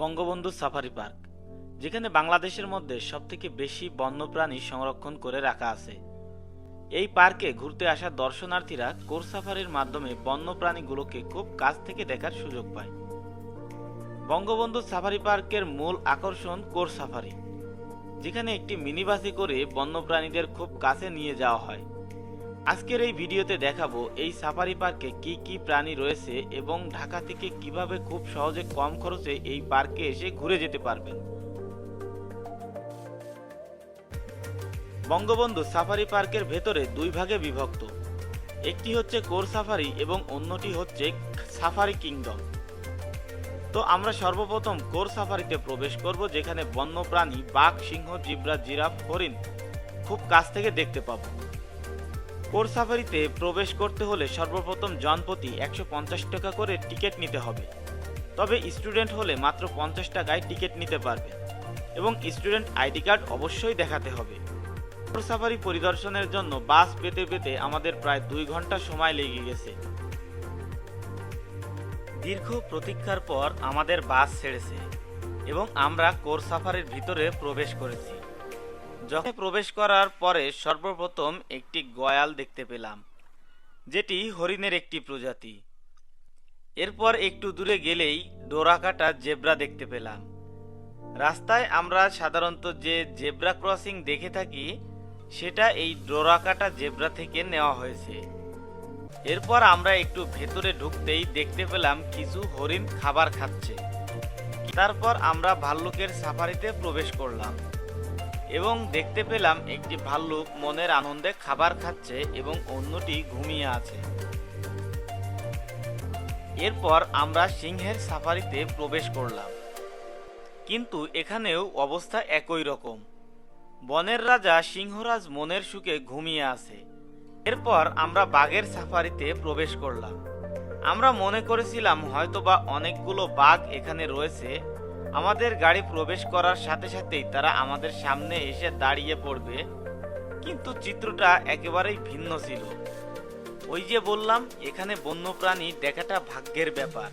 Bangabandhu safari park, যেখানে বাংলাদেশের মধ্যে সবথেকে বেশি বন্যপ্রাণী সংরক্ষণ করে রাখা আছে। এই পার্কে ঘুরতে আসা দর্শনার্থীরা কোর সাফারির মাধ্যমে বন্যপ্রাণীগুলোকে খুব কাছ থেকে দেখার সুযোগ পায়। বঙ্গবন্ধু সাফারি পার্কের মূল আকর্ষণ কোর সাফারি, যেখানে একটি মিনি বাসে করে বন্যপ্রাণীদের খুব কাছে নিয়ে যাওয়া হয়। আজকের এই ভিডিওতে দেখাবো এই সাফারি পার্কে কি কি প্রাণী রয়েছে এবং ঢাকা থেকে কীভাবে খুব সহজে কম খরচে এই পার্কে এসে ঘুরে যেতে পারবেন। বঙ্গবন্ধু সাফারি পার্কের ভেতরে দুই ভাগে বিভক্ত। একটি হচ্ছে কোর সাফারি এবং অন্যটি হচ্ছে সাফারি কিংডম। তো আমরা সর্বপ্রথম কোর সাফারিতে প্রবেশ করব, যেখানে বন্যপ্রাণী, বাঘ, সিংহ, জিব্রা, জিরাফ, হরিণ খুব কাছ থেকে দেখতে পাবো। কোর সাফারিতে প্রবেশ করতে হলে সর্বপ্রথম জনপ্রতি একশো পঞ্চাশ টাকা করে টিকিট নিতে হবে। তবে স্টুডেন্ট হলে মাত্র পঞ্চাশ টাকায় টিকিট নিতে পারবে এবং স্টুডেন্ট আইডি কার্ড অবশ্যই দেখাতে হবে। কোর সাফারি পরিদর্শনের জন্য বাস পেতে পেতে আমাদের প্রায় দুই ঘণ্টা সময় লেগে গেছে। দীর্ঘ প্রতীক্ষার পর আমাদের বাস ছেড়েছে এবং আমরা কোর সাফারির ভিতরে প্রবেশ করেছি। যখন প্রবেশ করার পরে সর্বপ্রথম একটি গয়াল দেখতে পেলাম, যেটি হরিণের একটি প্রজাতি। এরপর একটু দূরে গেলেই ডোরাকাটা জেব্রা দেখতে পেলাম। রাস্তায় আমরা সাধারণত যে জেব্রা ক্রসিং দেখে থাকি, সেটা এই ডোরাকাটা জেব্রা থেকে নেওয়া হয়েছে। এরপর আমরা একটু ভেতরে ঢুকতেই দেখতে পেলাম কিছু হরিণ খাবার খাচ্ছে। তারপর আমরা ভাল্লুকের সাফারিতে প্রবেশ করলাম। এবং দেখতে পেলাম একটি ভাল্লুক মনের আনন্দে খাবার খাচ্ছে এবং অন্যটি ঘুমিয়ে আছে। এরপর আমরা সিংহের সাফারিতে প্রবেশ করলাম। কিন্তু এখানেও অবস্থা একই রকম। বনের রাজা সিংহরাজ মনের সুখে ঘুমিয়ে আছে। এরপর আমরা বাঘের সাফারিতে প্রবেশ করলাম। আমরা মনে করেছিলাম হয়তোবা অনেকগুলো বাঘ এখানে রয়েছে আমাদের গাড়ি প্রবেশ করার সাথে সাথেই তারা আমাদের সামনে এসে দাঁড়িয়ে পড়বে। কিন্তু চিত্রটা একেবারেই ভিন্ন ছিল। ওই যে বললাম, এখানে বন্যপ্রাণী দেখাটা ভাগ্যের ব্যাপার।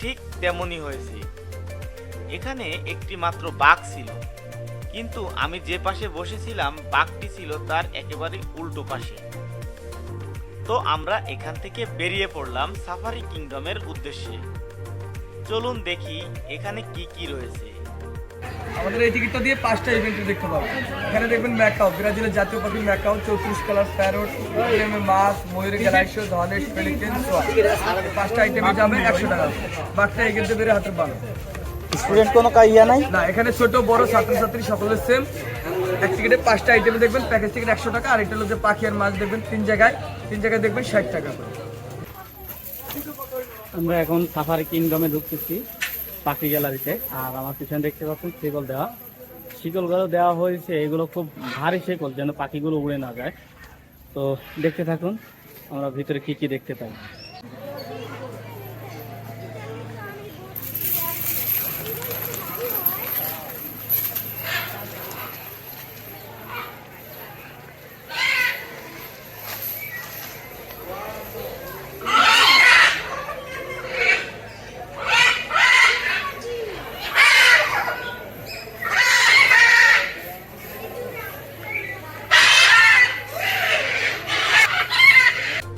ঠিক তেমনই হয়েছে। এখানে একটি মাত্র বাঘ ছিল। কিন্তু আমি যে পাশে বসেছিলাম, বাঘটি ছিল তার একেবারে উল্টো পাশে। তো আমরা এখান থেকে বেরিয়ে পড়লাম সাফারি কিংডমের উদ্দেশ্যে। চলুন দেখি এখানে কি কি রয়েছে। আমাদের এই টিকিটটা দিয়ে পাঁচটা ইভেন্ট দেখতে পাবেন এখানে দেখবেন ম্যাকাও ব্রাজিলের জাতীয় পাখি ম্যাকাও চৌত্রিশ কালার প্যারোট মাছ ময়ূর গ্যালাক্সিও ধনেশ পেলিকেন পাঁচটা আইটেমে যাবে একশো টাকা। বাঘটা এগিয়ে দেবে হাতের বানো স্টুডেন্ট কোনো কা- ইয়া নাই? না এখানে ছোট বড় ছাত্রছাত্রী সকলের সেম এক টিকিটে পাঁচটা আইটেমে দেখবেন প্যাকেজ টিকিট একশো টাকা আর একটা যে পাখি আর মাছ দেখবেন তিন জায়গায়। তিন জায়গায় দেখবেন ষাট টাকা করে। আমরা এখন সাফারি কিংডমে ঢুকতেছি, পাখি গ্যালারিতে। আর আমার পিছনে দেখতে পাচ্ছেন শিকল দেওয়া। শিকলগুলো দেওয়া হয়েছে, এগুলো খুব ভারী শিকল, যেন পাখিগুলো উড়ে না যায়। তো দেখতে থাকুন, আমরা ভিতরে কি কি দেখতে পাই।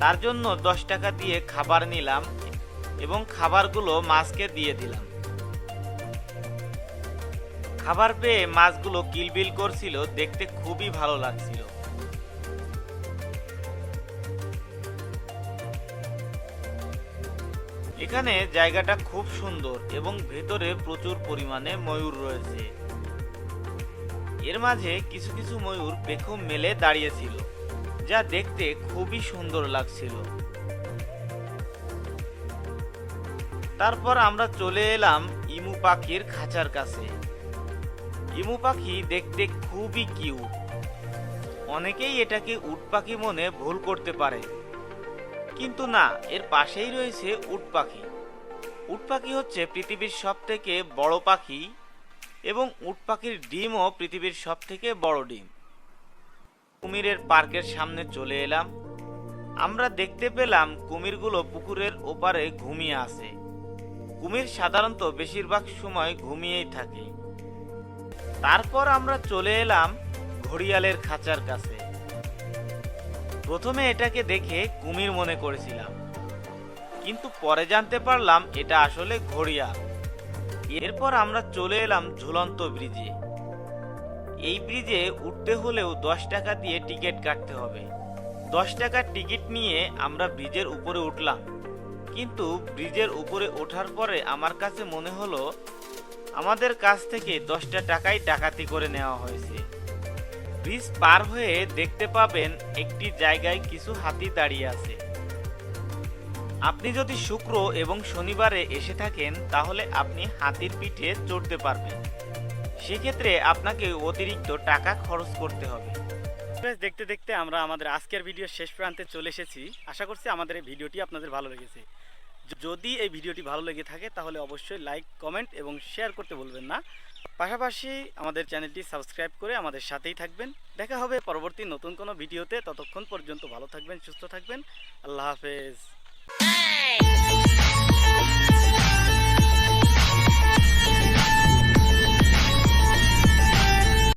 তার জন্য দশ টাকা দিয়ে খাবার নিলাম এবং খাবারগুলো মাছকে দিয়ে দিলাম। খাবার পেয়ে মাছগুলো কিলবিল করছিল, দেখতে খুবই ভালো লাগছিল। এখানে জায়গাটা খুব সুন্দর এবং ভেতরে প্রচুর পরিমাণে ময়ূর রয়েছে। এর মাঝে কিছু কিছু ময়ূর পেখম মেলে দাঁড়িয়েছিল। যা দেখতে খুবই সুন্দর লাগছিল। তারপর আমরা চলে এলাম ইমু পাখির খাঁচার কাছে। ইমু পাখি দেখতে খুবই কিউট। অনেকেই এটাকে উট পাখি মনে ভুল করতে পারে। কিন্তু না, এর পাশেই রয়েছে উট পাখি। উট পাখি হচ্ছে পৃথিবীর সব থেকে বড় পাখি এবং উট পাখির ডিমও পৃথিবীর সব থেকে বড় ডিম। কুমিরের পার্কের সামনে চলে এলাম। আমরা দেখতে পেলাম কুমিরগুলো পুকুরের ওপারে ঘুমিয়ে আছে। কুমির সাধারণত বেশিরভাগ সময় ঘুমিয়েই থাকে। তারপর আমরা চলে এলাম ঘড়িয়ালের খাঁচার কাছে। প্রথমে এটাকে দেখে কুমির মনে করেছিলাম। কিন্তু পরে জানতে পারলাম এটা আসলে ঘড়িয়াল। এরপর আমরা চলে এলাম ঝুলন্ত ব্রিজে। এই ব্রিজে উঠতে হলেও দশ টাকা দিয়ে টিকিট কাটতে হবে। দশ টাকার টিকিট নিয়ে আমরা ব্রিজের উপরে উঠলাম। কিন্তু ব্রিজের উপরে ওঠার পরে আমার কাছে মনে হলো, আমাদের কাছ থেকে দশটা টাকাই ডাকাতি করে নেওয়া হয়েছে। ব্রিজ পার হয়ে দেখতে পাবেন একটি জায়গায় কিছু হাতি দাঁড়িয়ে আছে। আপনি যদি শুক্র এবং শনিবারে এসে থাকেন, তাহলে আপনি হাতির পিঠে চড়তে পারবেন। সেক্ষেত্রে আপনাকে অতিরিক্ত টাকা খরচ করতে হবে। দেখতে দেখতে আমরা আমাদের আজকের ভিডিও শেষ প্রান্তে চলে এসেছি। আশা করছি আমাদের এই ভিডিওটি আপনাদের ভালো লেগেছে। যদি এই ভিডিওটি ভালো লেগে থাকে তাহলে অবশ্যই লাইক কমেন্ট এবং শেয়ার করতে ভুলবেন না। পাশাপাশি আমাদের চ্যানেলটি সাবস্ক্রাইব করে আমাদের সাথেই থাকবেন। দেখা হবে পরবর্তী নতুন কোনো ভিডিওতে। ততক্ষণ পর্যন্ত ভালো থাকবেন সুস্থ থাকবেন। আল্লাহ হাফেজ।